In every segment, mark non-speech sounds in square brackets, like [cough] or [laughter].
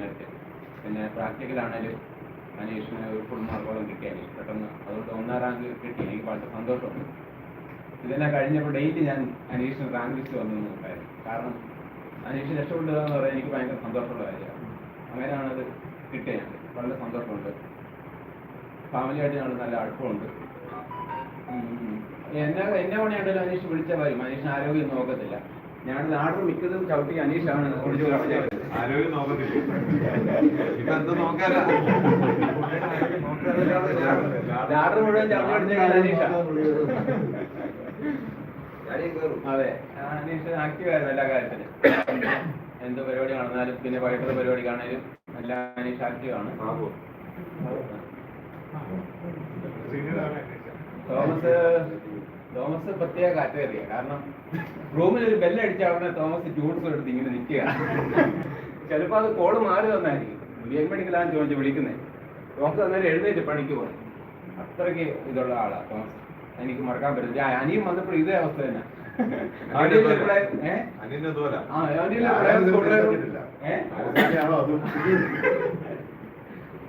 നേരത്തെ പിന്നെ പ്രാക്ടിക്കലാണേലും അനീഷിന് ഒരു ഫുൾ മാർക്കോളം കിട്ടി അനീഷ് പെട്ടെന്ന് അതുകൊണ്ട് ഒന്നാം റാങ്ക് കിട്ടി. എനിക്ക് വളരെ സന്തോഷമുണ്ട്. കഴിഞ്ഞപ്പോൾ ഡേറ്റ് ഞാൻ അനീഷിന് റാങ്ക് ലിസ്റ്റ് വന്നു നോക്കായിരുന്നു കാരണം അനീഷ് രക്ഷപ്പെടുക പറയാൻ എനിക്ക് ഭയങ്കര സന്തോഷമുള്ള കാര്യമാണ്. അങ്ങനെയാണ് അത് കിട്ടിയത്. വളരെ സന്തോഷമുണ്ട്. ഫാമിലിയായിട്ട് ഞങ്ങൾ നല്ല അടുപ്പമുണ്ട്. എന്നെ എന്നെ പണിയുണ്ടല്ലോ അനീഷ് വിളിച്ചാൽ വരും അനീഷിന് ആരോഗ്യം നോക്കത്തില്ല. ഞാൻ ആർഡർ മിക്കതും ചവിട്ടി അനീഷാണ് കുടിച്ചു കളഞ്ഞത്. ആരോഗ്യം നോക്കത്തില്ല. ഇപ്പൊ എന്ത് നോക്കാനാ? ആർഡർ മുഴുവൻ ചവിട്ടി അടിച്ച അനീഷാ. അതെ. അനീഷ് ആക്റ്റീവായിരുന്നു എല്ലാ കാര്യത്തിലും. എന്ത് പരിപാടി കാണുന്നാലും പിന്നെ വൈകിട്ടത്തെ പരിപാടി കാണാനും എല്ലാം അനീഷ് ആക്റ്റീവാണ് തോമസ് തോമസ് പ്രത്യേക കാറ്റഗറിയ. കാരണം റൂമിൽ ഒരു ബെല്ലടിച്ച ഉടനെ തോമസ് ജൂൺസ് എടുത്ത് ഇങ്ങനെ നിൽക്കുക ചിലപ്പോ അത് കോൾ മാറി വന്നായിരിക്കും. ബി എം മെഡിക്കലാണ് ചോദിച്ച് വിളിക്കുന്നത് തോമസ് അന്നേരം എഴുന്നേറ്റ് പണിക്ക് പോയി. അത്രയ്ക്ക് ഇതുള്ള ആളാണ് തോമസ്. എനിക്ക് മറക്കാൻ പറ്റില്ല. അനിയും വന്നപ്പോൾ ഇതേ അവസ്ഥ തന്നെ?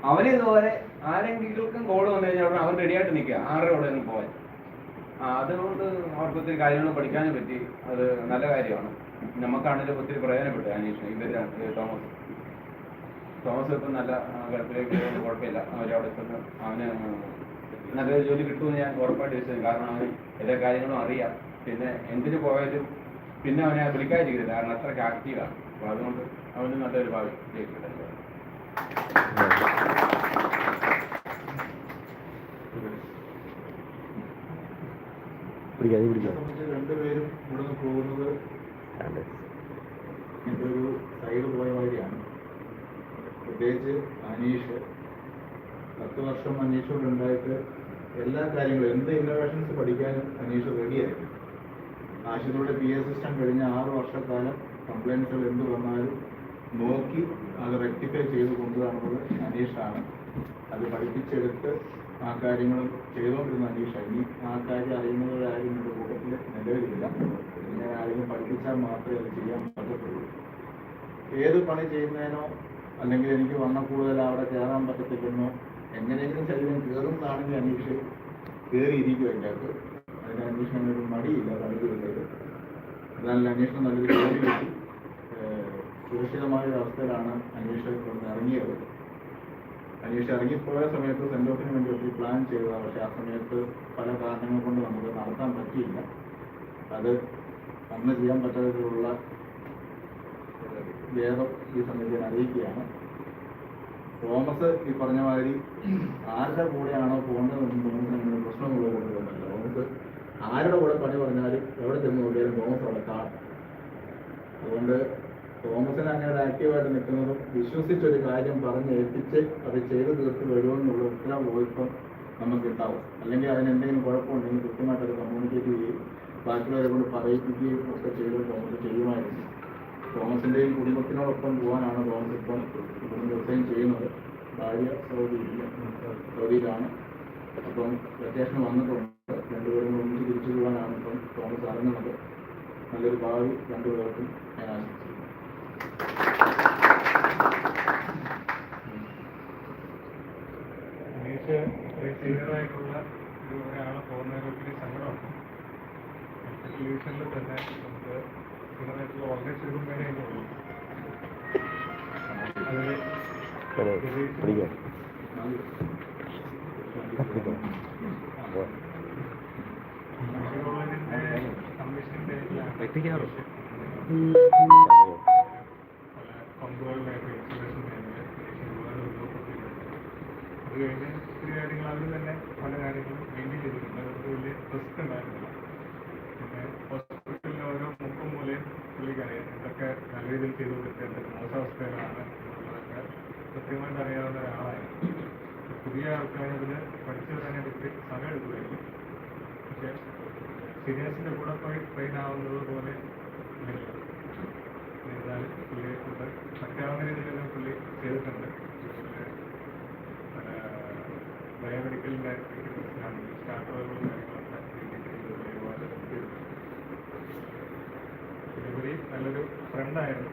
അവന് ഇതുപോലെ ആരെങ്കിലും കോൾ വന്നു കഴിഞ്ഞാൽ അവൻ റെഡിയായിട്ട് നിൽക്കുക. ആരുടെ കൂടെ ഒന്ന് പോവാൻ. അതുകൊണ്ട് അവർക്ക് ഒത്തിരി കാര്യങ്ങൾ പഠിക്കാനും പറ്റി. അത് നല്ല കാര്യമാണ്. നമുക്കാണെങ്കിലും ഒത്തിരി പ്രയോജനപ്പെട്ടു അന്വേഷണം ഇവർ തോമസ്. തോമസ് ഇപ്പം നല്ല ഗൾഫിലേക്ക് കുഴപ്പമില്ല. അവരവിടെ ചെന്ന് അവന് നല്ലൊരു ജോലി കിട്ടുമെന്ന് ഞാൻ ഉറപ്പായിട്ട് വിശ്വസിക്കും കാരണം അവന് എല്ലാ കാര്യങ്ങളും അറിയാം. പിന്നെ എന്തിനു പോയാലും പിന്നെ അവനെ വിളിക്കാതിരിക്കില്ല കാരണം അത്രയ്ക്ക് ആക്റ്റീവാണ് അപ്പോൾ അതുകൊണ്ട് അവന് നല്ലൊരു ഭാവി ജയിക്കട്ടെ പിടിക്കാം പിടിക്കാം. രണ്ടുപേരും ഇവിടുന്ന് പോകുന്നത് ഒരു സൈഡ് പോയ മാതിരിയാണ്. പ്രത്യേകിച്ച് അനീഷ് പത്ത് വർഷം അനീഷ് ഉണ്ടായിട്ട് എല്ലാ കാര്യങ്ങളും എന്ത് ഇന്നോവേഷൻസ് പഠിക്കാനും അനീഷ് റെഡിയായിരുന്നു ആശുപത്രിയുടെ പി എസ് സിസ്റ്റം കഴിഞ്ഞ ആറ് വർഷക്കാലം കംപ്ലൈൻസുകൾ എന്ത് വന്നാലും നോക്കി അത് റെക്ടിഫൈ ചെയ്ത് കൊണ്ടുവരുന്നത് അനീഷാണ്. അത് പഠിപ്പിച്ചെടുത്ത് ആ കാര്യങ്ങൾ ചെയ്തുകൊണ്ടിരുന്ന അനീഷ. ഇനി ആ കാര്യം അറിയുന്നവരാരും എന്റെ കൂട്ടത്തിൽ നിലവിലില്ല. പിന്നെ ആരെങ്കിലും പഠിപ്പിച്ചാൽ മാത്രമേ അത് ചെയ്യാൻ പറ്റത്തുള്ളൂ. ഏത് പണി ചെയ്യുന്നതിനോ അല്ലെങ്കിൽ എനിക്ക് വന്ന കൂടുതൽ അവിടെ കയറാൻ പറ്റത്തില്ലെന്നോ എങ്ങനെയെങ്കിലും ശരീരം കയറുന്നതാണെങ്കിൽ അനീഷ് കയറിയിരിക്കും എന്റെ അകത്ത്. അതിന് അന്വേഷണം ഒരു മടിയില്ല പണിക്കുള്ളത് എന്നാൽ അന്വേഷണം നല്ലൊരു ജോലി കിട്ടി. സുരക്ഷിതമായ ഒരു അവസ്ഥയിലാണ് അന്വേഷണം ഇറങ്ങിയത്. അന്വേഷണം ഇറങ്ങിപ്പോയ സമയത്ത് സെന്റ് ഓഫിന് വേണ്ടി ഒത്തിരി പ്ലാൻ ചെയ്തതാണ് പക്ഷേ ആ സമയത്ത് പല കാരണങ്ങൾ കൊണ്ട് നമുക്ക് നടത്താൻ പറ്റിയില്ല. അത് അന്ന് ചെയ്യാൻ പറ്റാത്തതിലുള്ള ഭേദം ഈ ഞാൻ അറിയിക്കുകയാണ്. തോമസ് ഈ പറഞ്ഞ മാതിരി ആരുടെ കൂടെയാണോ പോകേണ്ടതെന്ന് തോമസിന് അങ്ങനെ പ്രശ്നമുള്ളത് കൊണ്ടുവന്നല്ല തോമസ് ആരുടെ കൂടെ പണി പറഞ്ഞാലും എവിടെ ചെന്ന് നോക്കിയാലും തോമസ് അവിടെ കാണും. അതുകൊണ്ട് തോമസിന് അങ്ങനെ ആക്റ്റീവായിട്ട് നിൽക്കുന്നതും വിശ്വസിച്ചൊരു കാര്യം പറഞ്ഞ് ഏൽപ്പിച്ച് അത് ചെയ്ത് തീർത്ത് വരുമെന്നുള്ള ഉത്തരം പോയിപ്പം നമുക്ക് ഉണ്ടാവും അല്ലെങ്കിൽ അതിന് എന്തെങ്കിലും കുഴപ്പമുണ്ടെങ്കിൽ കൃത്യമായിട്ട് അത് കമ്മ്യൂണിക്കേറ്റ് ചെയ്യുകയും ബാക്കിയുള്ളവരെ കൊണ്ട് പറയിപ്പിക്കുകയും ഒക്കെ ചെയ്ത് തോമസ് ചെയ്യുമായിരുന്നു. തോമസിന്റെയും കുടുംബത്തിനോടൊപ്പം പോകാനാണ് തോമസ് ഇപ്പം ഇവിടുന്ന് ദിവസം ചെയ്യുന്നത്. ഭാര്യ സൗദിയില്ല സൗദിയിലാണ്. അപ്പം വെക്കേഷൻ വന്നിട്ടുണ്ട്. രണ്ടുപേരും ഒന്നിച്ച് തിരിച്ചു പോകാനാണ് ഇപ്പം തോമസ് അറിഞ്ഞത്. നല്ലൊരു ഭാവി രണ്ടുപേർക്കും ഞാൻ ആശംസിക്കുന്നു. അനീഷ് ഒരു സീനിയറായിട്ടുള്ള ഒരു ഒരാളെ പോകുന്നതിൽ ഒത്തിരി സങ്കടമുണ്ട് ടെലിവിഷനിൽ തന്നെ നമുക്ക് സീനിയറായിട്ടുള്ള വളരെ ചുരുക്കം പേരെ അതിന്റെ ഉള്ളൂ അതിൽ പിടിക്കാം കമ്മീഷന്റെ പങ്കുകളിലായിട്ട് ഇൻഷുറൻസ് മേഖല ഒരുപാട് ഉപയോഗപ്പെട്ടിട്ടുണ്ട് അത് കഴിഞ്ഞ് ഒത്തിരി കാര്യങ്ങൾ അവർ തന്നെ പല കാര്യങ്ങളും മെയിന്റെയിൻ ചെയ്തിട്ടുണ്ട് അവർക്ക് വലിയ റിസ്ക് ഉണ്ടായിരുന്നില്ല പിന്നെ ഹോസ്പിറ്റലിലെ ഓരോ മുക്കും മൂലയും പുള്ളിക്കറിയാം എന്തൊക്കെ നല്ല രീതിയിൽ ചെയ്തു കൊടുക്കേണ്ട മോശാവസ്ഥയിലാണ് എന്നുള്ളതൊക്കെ കൃത്യമായിട്ട് അറിയാവുന്ന ഒരാളായിരുന്നു പുതിയ ആൾക്കാരതിൽ പഠിച്ചു വരാനായിട്ട് ഒത്തിരി സമയം എടുക്കുമായിരുന്നു പക്ഷേ സീനിയേഴ്സിന്റെ കൂടെ പോയി ട്രെയിൻ ആവുന്നത് പോലെ എന്നിരുന്നാലും പുള്ളിയെ കൊണ്ട് പറ്റാവുന്ന രീതിയിലെല്ലാം പുള്ളി ചെയ്തിട്ടുണ്ട്. ബയോമെഡിക്കലിന്റെ സ്റ്റാർട്ടറുകളും കാര്യങ്ങളൊക്കെ ഉപരി നല്ലൊരു ഫ്രണ്ടായിരുന്നു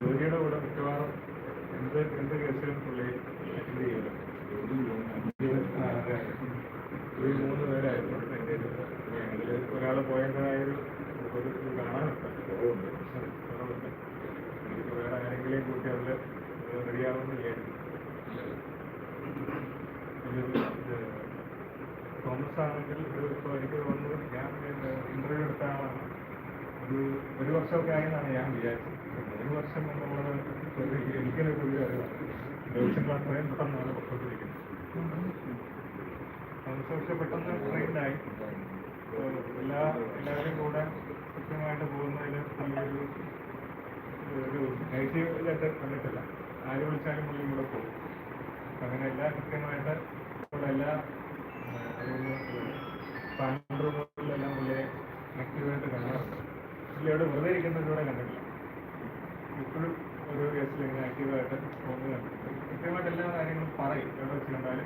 ജോലിയുടെ കൂടെ മിക്കവാറും എന്ത് എന്ത് കേസിലും പുള്ളി അറ്റൻഡ് ചെയ്യലും മൂന്ന് പേരായിരുന്നു എന്റെ ഒരാൾ പോയതായൊരു കാണാൻ വേറെ ആരെങ്കിലും കൂട്ടി അതിൽ റെഡിയാവുമെന്ന് തോമസ് ആണെങ്കിൽ ഇപ്പോൾ എനിക്ക് തോന്നുന്നു ഞാൻ ഒരു ഒരു വർഷമൊക്കെ ആയെന്നാണ് ഞാൻ വിചാരിച്ചത്. ഒരു വർഷം എന്നുള്ളത് പുതിയ അറിവാണ് ദിവസങ്ങൾ അത്രയും പെട്ടെന്നാണ് പൊക്കോണ്ടിരിക്കുന്നത് തോമസ് പക്ഷെ പെട്ടെന്ന് ട്രെയിനായി എല്ലാ എല്ലാവരും കൂടെ കൃത്യമായിട്ട് പോകുന്നതിൽ നല്ലൊരു ഒരു നെഗറ്റീവ് ഇതായിട്ട് കണ്ടിട്ടില്ല ആര് വിളിച്ചാലും പുള്ളിയും കൂടെ പോകും. അങ്ങനെ എല്ലാ കൃത്യമായിട്ട്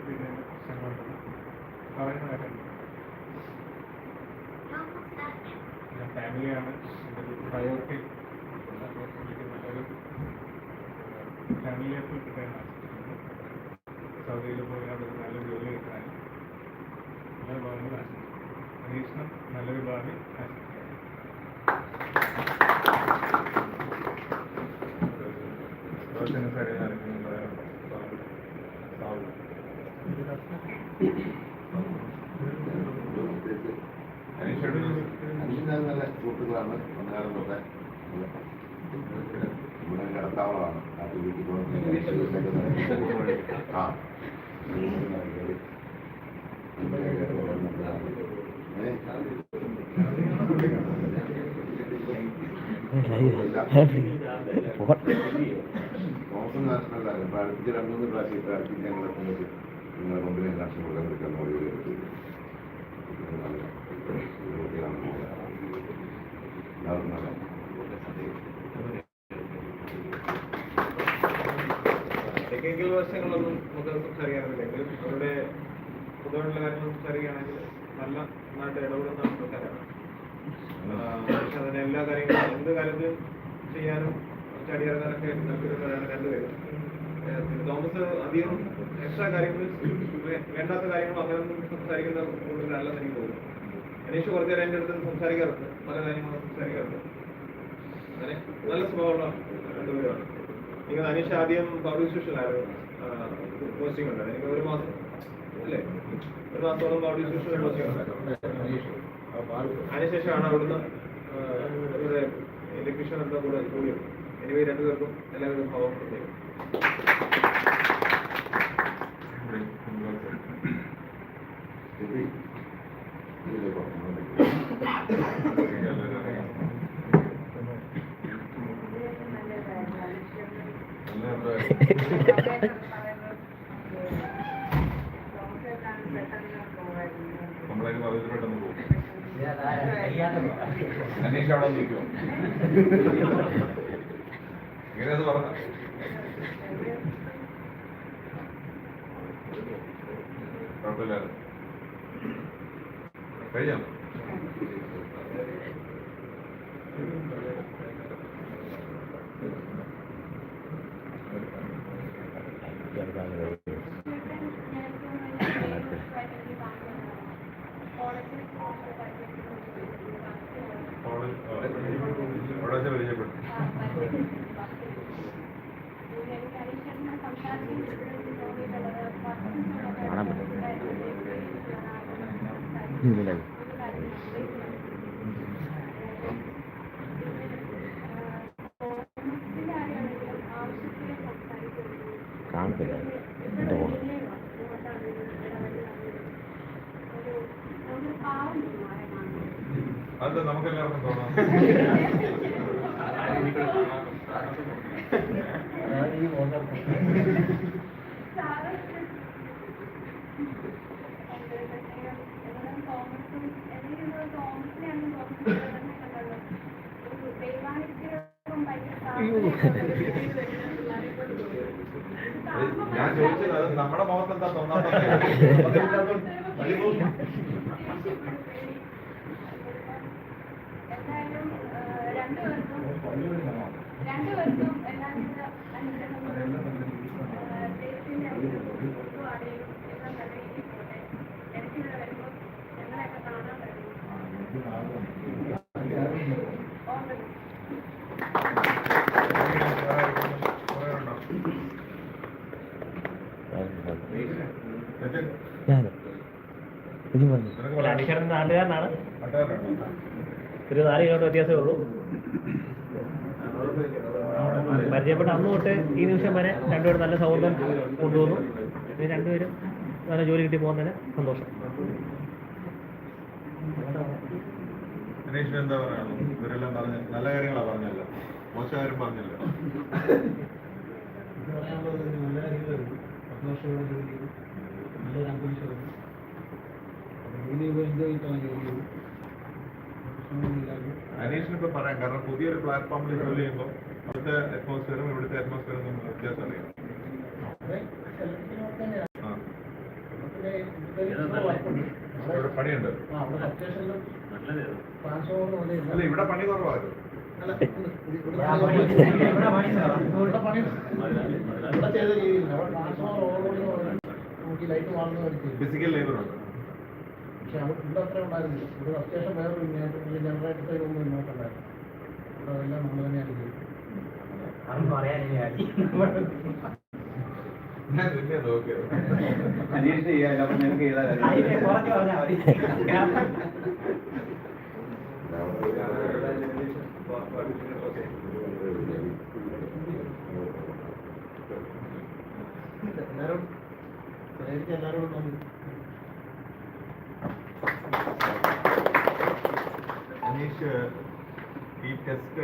പിന്നെ പറയുന്നതായിട്ടുണ്ട് പിന്നെ ഫാമിലിയാണ് എന്റെ ഒരു പ്രയോറിറ്റി പുള്ളിക്ക് നല്ലൊരു ഫാമിലി ലൈഫ് കിട്ടാൻ ആശിക്കുന്നു സൗദിയിൽ പോയി അവിടെ ഒരു നല്ല ജോലി കിട്ടാൻ നല്ല ഭാവങ്ങൾ ആശിക്കുന്നു അന്വേഷണം നല്ലൊരു ഭാവി ആശിക്കുന്നു അനീഷ് നല്ല സുഹൃത്തുക്കളാണ് വന്നകാലം തൊട്ടേ ഇവിടെ കിടത്താവളമാണ് നാട്ടിൽ വീട്ടിൽ പോകുന്ന ആ തോമസ് നല്ല ഇപ്പൊ അടുപ്പിച്ച് രണ്ടു മൂന്ന് പ്രാവശ്യം ഇപ്പൊ അടുപ്പിച്ച് ഞങ്ങളെ കൊണ്ടുപോയി നിങ്ങളെ കൊണ്ടുപോയി കണക്ഷൻ കൊടുക്കാൻ പറ്റുന്ന മൊഴി എടുത്ത് നല്ല കുട്ടികളാണ് എല്ലാവർക്കും നല്ല ടെക്നിക്കൽ വശങ്ങളൊന്നും നമുക്ക് സംസാരിക്കാറില്ലെങ്കിൽ അവരുടെ പൊതുവായിട്ടുള്ള കാര്യങ്ങൾ സംസാരിക്കുകയാണെങ്കിൽ നല്ല നന്നായിട്ട് ഇടപെടുന്ന ആൾക്കാരാണ്. അതിന് എല്ലാ കാര്യങ്ങളും എന്ത് കാര്യത്തിലും ചെയ്യാനും ചടിയിറങ്ങാനൊക്കെ താല്പര്യമുള്ളവരാണ് രണ്ടുപേരും. തോമസ് അധികം എക്സ്ട്രാ കാര്യങ്ങൾ വേണ്ടാത്ത കാര്യങ്ങൾ അങ്ങനെയൊന്നും സംസാരിക്കുന്ന കൂടുതലല്ലെന്ന് എനിക്ക് തോന്നുന്നു. അനീഷ് കുറച്ച് നേരം എന്റെ അടുത്ത് സംസാരിക്കാറുണ്ട്. പല കാര്യങ്ങളും സംസാരിക്കാറുണ്ട്. അങ്ങനെ നല്ല സ്വഭാവമുള്ള രണ്ടുപേരാണ് നിങ്ങൾ അനീഷ് ആദ്യം പബ്ലിക് സ്റ്റേഷനിലായിരുന്നു പോസ്റ്റിംഗ് ഉണ്ടായിരുന്നു. എനിക്ക് ഒരു മാസം അല്ലേ? ഒരു മാസത്തോളം പബ്ലിക് സ്റ്റേഷനിൽ പോസ്റ്റിംഗ് ഉണ്ടായിരുന്നു. അതിനുശേഷമാണ് അവിടുന്ന് ഇവിടെ ഇലക്ട്രീഷ്യൻ എന്താ കൂടെ കൂടിയത്. എനിവേ രണ്ടുപേർക്കും എല്ലാവരും ഭാവം പ്രത്യേകം നമ്മളതിന് [laughs] [laughs] പകുതി പെട്ടെന്ന് പോകും അന്വേഷിച്ച് അവിടെ നിൽക്കുമോ ഇങ്ങനെയത് പറഞ്ഞ കുഴപ്പമില്ലാതെ കഴിഞ്ഞോ അവിടെ വെച്ച് പരിചയപ്പെട്ടു കാണാൻ കാണത്തില്ല നമുക്ക് എല്ലാവർക്കും തോന്നാം. ഞാൻ ചോദിച്ചത് നമ്മുടെ മുഖത്ത് എന്താ തോന്നാത്ത ാണ് ഒരു നാല് കിലോമീറ്റർ വ്യത്യാസമേ ഉള്ളൂ. പരിചയപ്പെട്ട അന്ന് തൊട്ട് ഈ നിമിഷം വരെ രണ്ടുപേരും നല്ല സൗഹൃദം കൊണ്ടുവന്നു. രണ്ടുപേരും നല്ല ജോലി കിട്ടി പോകുന്നതിന് സന്തോഷം. അനീഷിന് എന്താ പറയാനുള്ളത്? ഇവരെല്ലാം പറഞ്ഞ നല്ല കാര്യങ്ങളാണ് പറഞ്ഞല്ലോ മോശം കാര്യം പറഞ്ഞല്ലോ. അനീഷിന് ഇപ്പൊ പറയാം. കാരണം പുതിയൊരു പ്ലാറ്റ്ഫോമിൽ ജോലി ചെയ്യുമ്പോൾ അവിടുത്തെ അറ്റ്മോസ്ഫിയറും ഇവിടുത്തെ അറ്റ്മോസ്ഫിയറും തമ്മിൽ വ്യത്യാസം അറിയാം. ഇവിടെ അല്ല ഇവിടെ പണി കുറവായിരുന്നു. ഫിസിക്കൽ ലേബർ ഉണ്ട്. പക്ഷെ ഇവിടെ അത്ര ഉണ്ടായിരുന്നില്ല ഇവിടെ അത്യാവശ്യം വേറൊരു ജനറേറ്റർ ഒന്നും ഇങ്ങോട്ടുണ്ടായിരുന്നു. ഇവിടെ അതെല്ലാം നമ്മൾ ചെയ്തത് ഞാൻ നിന്നെ നോക്കിയത് അന്വേഷിച്ച് ചെയ്യാല്ല അപ്പൊ നിനക്ക് ചെയ്താൽ എല്ലാവരും ശരിക്കും എല്ലാവരും നന്ദി അനീഷ് ഈ ടെസ്റ്റ്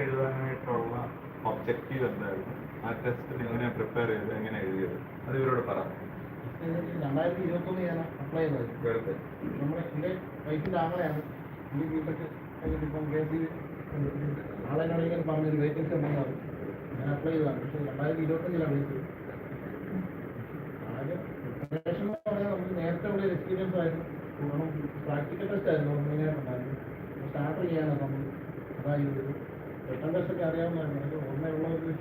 എഴുതാനായിട്ടുള്ള ഒബ്ജക്റ്റീവ് എന്തായിരുന്നു ആ ടെസ്റ്റിന് എങ്ങനെയാണ് പ്രിപ്പയർ ചെയ്തത്? എങ്ങനെ എഴുതിയത്? അത് ഇവരോട് പറ. രണ്ടായിരത്തി ഇരുപത്തൊന്ന് ഞാൻ അപ്ലൈ ചെയ്തത്. വെറുതെ. നമ്മുടെ എന്റെ വൈഫിന്റെ ആങ്ങളെയാണ്. ഈ ബിടെക് കഴിഞ്ഞിട്ട് ഇപ്പം കെ എസ് സി ആളെന്നോട് ഇങ്ങനെ പറഞ്ഞൊരു വേക്കൻസി ഉണ്ടെന്ന് പറഞ്ഞു. ഞാൻ അപ്ലൈ ചെയ്തതാണ്. പക്ഷേ രണ്ടായിരത്തി ഇരുപത്തഞ്ചിലാണ് വിളിച്ചത് ആദ്യം പ്രിപ്പറേഷൻ എന്ന് പറഞ്ഞാൽ നമുക്ക് നേരത്തെ ഉള്ള ഒരു എക്സ്പീരിയൻസ് ആയിരുന്നു. കാരണം പ്രാക്ടിക്കൽ ടെസ്റ്റ് ആയിരുന്നു. സ്റ്റാർട്ടർ ചെയ്യാനാണ് നമ്മൾ അതായി ഒക്കെ അറിയാവുന്നതായിരുന്നു എനിക്ക് ഓർമ്മയുള്ളവർക്ക്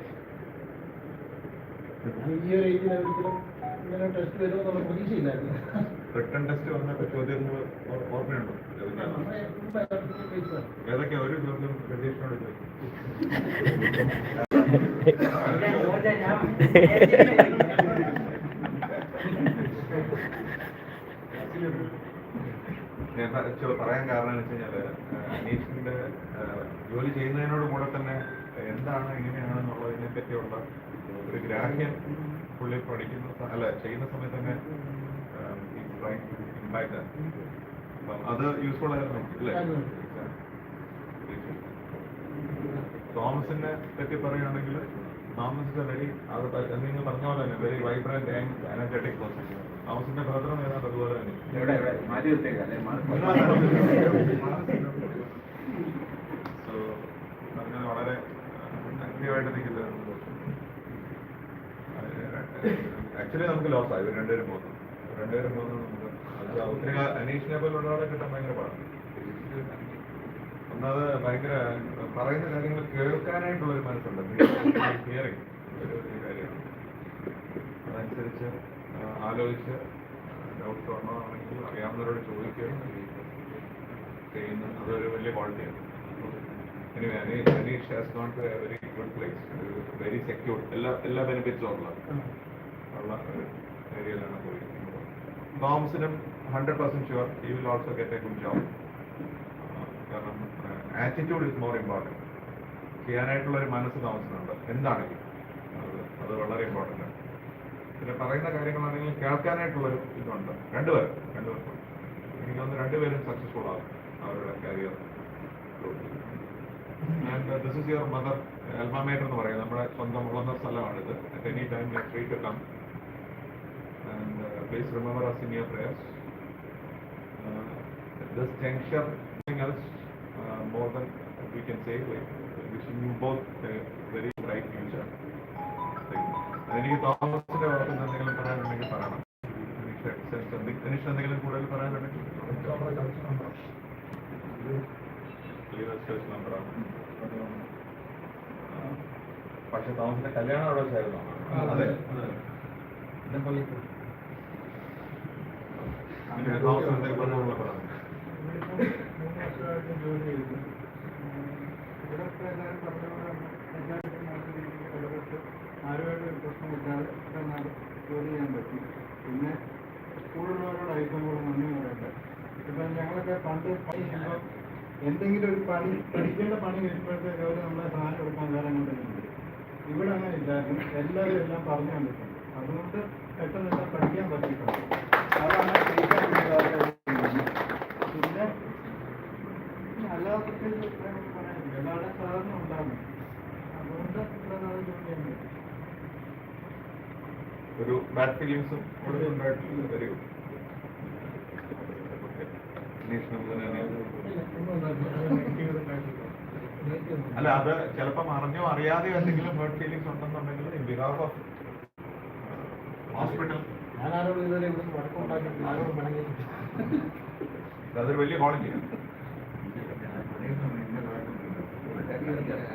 ഈ ഒരു ഏജിൽ ഒരിക്കലും ഇങ്ങനെ ടെസ്റ്റ് വരുമെന്നുള്ള പ്രതീക്ഷയില്ലായിരുന്നു. റിട്ടേൺ ടെസ്റ്റ് വന്ന ചോദ്യങ്ങൾ ഓർ- ഓർമ്മയുണ്ടോ? ഏതൊക്കെയാ? ഒരു ചോദ്യം പ്രതീക്ഷയോട് പറയാൻ കാരണം എന്ന് വെച്ച് കഴിഞ്ഞാൽ അനീഷിന്റെ ജോലി ചെയ്യുന്നതിനോട് കൂടെ തന്നെ എന്താണ് എങ്ങനെയാണെന്നുള്ളതിനെ പറ്റിയുള്ള ഒരു ഗ്രാഹ്യം പുള്ളി പഠിക്കുന്ന അല്ല ചെയ്യുന്ന സമയത്ത് തന്നെ അപ്പം അത് യൂസ്ഫുൾ ആയിരുന്നു അല്ലേ? തോമസിനെ പറ്റി പറയുകയാണെങ്കിൽ തോമസ് വെരി അത് നിങ്ങൾ പറഞ്ഞ പോലെ തന്നെ very vibrant and energetic person തോമസിന്റെ ഭദ്രം ഏതാണ്ട് അതുപോലെ തന്നെ എവിടെ എവിടെ മാറ്റി വെച്ചേക്കാം അല്ലെ സോ അങ്ങനെ വളരെ ആക്റ്റീവായിട്ട് നിൽക്കുന്നത് ആക്ച്വലി നമുക്ക് ലോസ് ആയി രണ്ടുപേരും പോകുന്നു. രണ്ടുപേരും പോകുന്നത് നമുക്ക് ഒത്തിരി അനീഷിനെ പോലുള്ള ഒരാളെ കിട്ടാൻ ഭയങ്കര പാടാണ്. ഒന്നത് ഭയങ്കര പറയുന്ന കാര്യങ്ങൾ കേൾക്കാനായിട്ട് ഒരു മനസ്സുണ്ട്. ഹിയറിംഗ് ഒരു കാര്യമാണ്. അതനുസരിച്ച് ആലോചിച്ച് ഡൗട്ട്സ് വന്നതാണെങ്കിൽ അറിയാവുന്നവരോട് ചോദിക്കുകയും ചെയ്യുന്നു. അതൊരു വലിയ ക്വാളിറ്റിയാണ് Aneesh Aneesh has gone to a very good place very secure എല്ലാ എല്ലാ ബെനിഫിറ്റ്സും ഉള്ള. ഉള്ള ഏരിയയിലാണ് പോയിരിക്കുന്നത് തോമസിനും hundred percent sure he will also get a good job കാരണം ആറ്റിറ്റ്യൂഡ് ഇസ് മോർ ഇമ്പോർട്ടന്റ് ചെയ്യാനായിട്ടുള്ള ഒരു മനസ്സ് തോമസിനുണ്ട് എന്താണെങ്കിലും. അത് വളരെ ഇമ്പോർട്ടന്റ് ആണ്. പിന്നെ പറയുന്ന കാര്യങ്ങളാണെങ്കിലും കേൾക്കാനായിട്ടുള്ളൊരു ഇതുണ്ട്. രണ്ടുപേരും രണ്ടുപേർക്കും. എനിക്ക് തോന്നുന്നു രണ്ടുപേരും സക്സസ്ഫുൾ ആവും അവരുടെ career this is your mother alma mater എന്ന് പറയും നമ്മുടെ സ്വന്തം ഉള്ള സ്ഥലമാണിത്. At any time free to come and please remember us in your prayers this junction else uh, more than we can say like wishing you both a very bright future. എനിക്ക് തോമസിന്റെ ഭാഗത്ത് നിന്ന് എന്തെങ്കിലും പറയാനുണ്ടെങ്കിൽ പറയണം. അനീഷ് എന്തെങ്കിലും കൂടുതൽ പറയാനുണ്ടെങ്കിൽ? നമ്പറാണ് പക്ഷെ തോമസിന്റെ കല്യാണം അവിടെ വെച്ചായിരുന്നോ? അതെ. പിന്നെ സ്കൂളിലുള്ളവരോട് എന്തെങ്കിലും കൂടെ പറയാം മൂന്ന് വർഷമായിട്ട് ജോലി ചെയ്തു. ഇവിടുത്തെ എല്ലാവരും പറഞ്ഞ എല്ലാവർക്കും നല്ല രീതിയിൽ ഇടപെട്ട് ആരുമായിട്ട് ഒരു പ്രശ്നമില്ലാതെ നന്നായി ജോലി ചെയ്യാൻ പറ്റി. പിന്നെ സ്കൂളിലുള്ള പണ്ട് പണി ചെയ്യുമ്പോൾ എന്തെങ്കിലും ഒരു പണി പഠിക്കേണ്ട പണി വരുമ്പോഴത്തേക്ക് അവർ നമ്മളെ സാധനം കൊടുക്കാൻ വേറെ അങ്ങോട്ട് ഇവിടെ അങ്ങനെ ഇല്ലായിരുന്നു എല്ലാവരും എല്ലാം പറഞ്ഞു കണ്ടിട്ടുണ്ട് അതുകൊണ്ട് പെട്ടെന്ന് എല്ലാം പഠിക്കാൻ പറ്റിയിട്ടുണ്ട് അതാണ് പിന്നെ അല്ലാതെ പ്രത്യേകിച്ച് പറയാനില്ല ഉണ്ടാകും അതുകൊണ്ട് ജോലി ചെയ്യാൻ ഒരു ബാഡ് ഫീലിങ്സും കൂടെ ഉണ്ടായിട്ടില്ല വെരി ഗുഡ് അല്ല അത് ചിലപ്പം അറിഞ്ഞോ അറിയാതെയോ എന്തെങ്കിലും ഹേർട്ട് ഫീലിംഗ്സ് ഉണ്ടെന്നുണ്ടെങ്കിൽ ഇൻ ബിഹാഫ് ഓഫ് ഹോസ്പിറ്റൽ അതൊരു വലിയ ക്വാളിറ്റി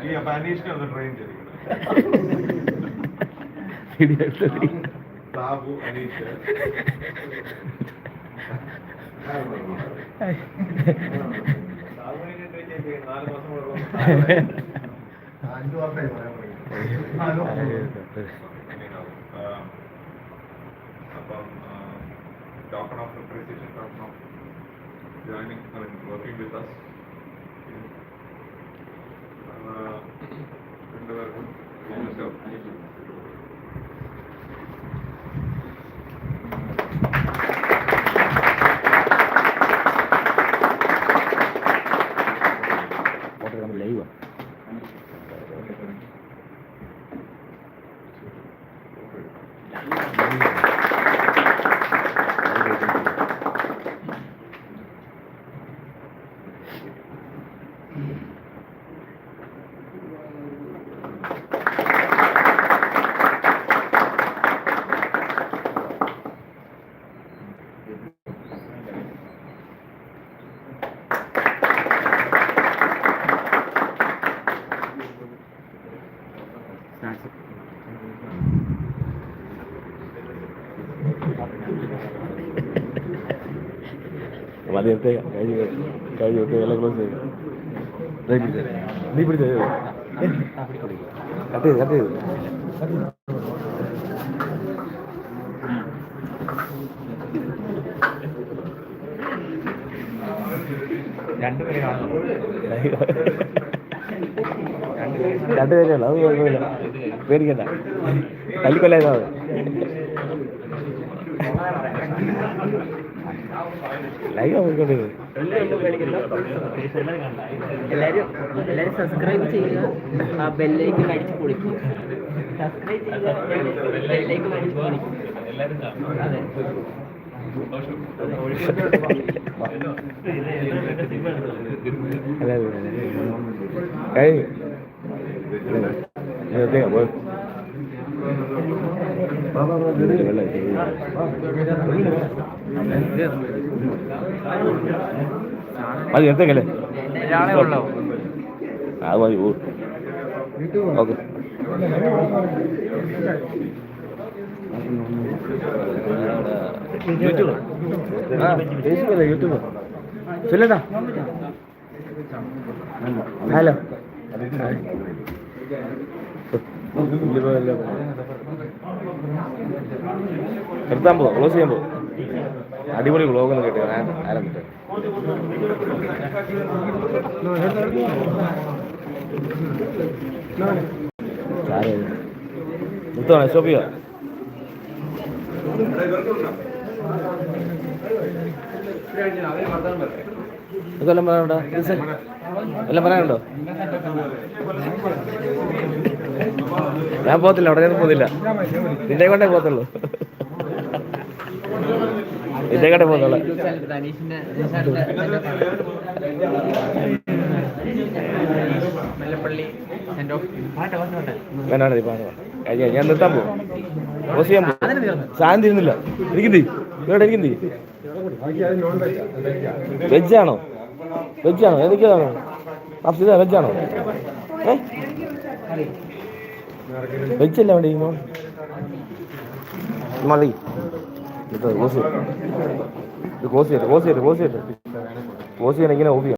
ഈ അപ്പൊ അനീഷിനെ ഒന്ന് ട്രെയിൻ ചെയ്തിരിക്കണം സാബു അനീഷ്. [laughs] സാമൂഹിക ട്രീറ്റ് നാല് മാസം കൂടെ അഞ്ചു വർഷമായി പറയാൻ അപ്പം token of appreciation token of joining working with us രണ്ടുപേർക്കും മതി എടുത്തേക്ക കഴിഞ്ഞ് കഴിഞ്ഞ് വിട്ട് എല്ലാം ക്ലോസ് ചെയ്തു ദേ പിടിച്ചേ. നീ പിടിച്ചേ കട്ട് ചെയ്ത് കട്ട് ചെയ്ത് രണ്ടുപേരെ കാണുന്നു രണ്ടുപേരല്ല അത് കുഴപ്പമില്ല പേടിക്കണ്ട തല്ലിക്കൊല്ലാതാ ലൈവ് പോയിക്കൊണ്ടിരുന്നത് എല്ലാരും എല്ലാരും സബ്സ്ക്രൈബ് ചെയ്യുക. ആ ബെല്ലേക്ക് അടിച്ച് പൊളിക്കുക. സബ്സ്ക്രൈബ് ചെയ്യുക. ബെല്ലേക്ക് അടിച്ച് പൊളിക്കുക. അതെ. അതെ മതി എടുത്തേക്കല്ലേ ഉള്ളോ? അത് മതി ഓക്കെ. YouTube hello. നിർത്താൻ പോ ക്ലോസ് ചെയ്യാൻ പോ. അടിപൊളി വ്ളോഗ് ഒന്ന് കേട്ടോ ഞാൻ ആരംഭിച്ചു നിർത്തണേ? ചെയ്യാം ഇതെല്ലാം പറയാനുണ്ടോ എല്ലാം പറയാനുണ്ടോ ഞാൻ പോകത്തില്ല അവിടെ ഞാൻ പോകുന്നില്ല നിന്റെ കൊണ്ടേ പോകത്തുള്ളൂ. നിന്റെ പോകുന്നുള്ള പോകുന്നുള്ളൂ. ധനീഷിന്റെ മല്ലപ്പള്ളി സെന്റ് ഓഫ് വേണ്ട വേണ്ട ഇപ്പൊ കഴിഞ്ഞ ഞാൻ നിർത്താൻ പോകും ക്ലോസ് ചെയ്യാൻ പോകും സാധനം തീരുന്നില്ല. വെജ് ഇവിടെ വെജ് വെജാണോ? വെജാണോ? എനിക്കതാണോ അഫ്സിത വെജാണോ? ഏ? വെജല്ല വേണ്ടി മതി. ഇത് ക്ലോസ് ചെയ്ത് ക്ലോസ് ചെയ്ത് ക്ലോസ് ചെയ്ത് ക്ലോസ് ചെയ്ത് ക്ലോസ് ചെയ്യണം ഇങ്ങനെ ഓഫ് ചെയ്യാം.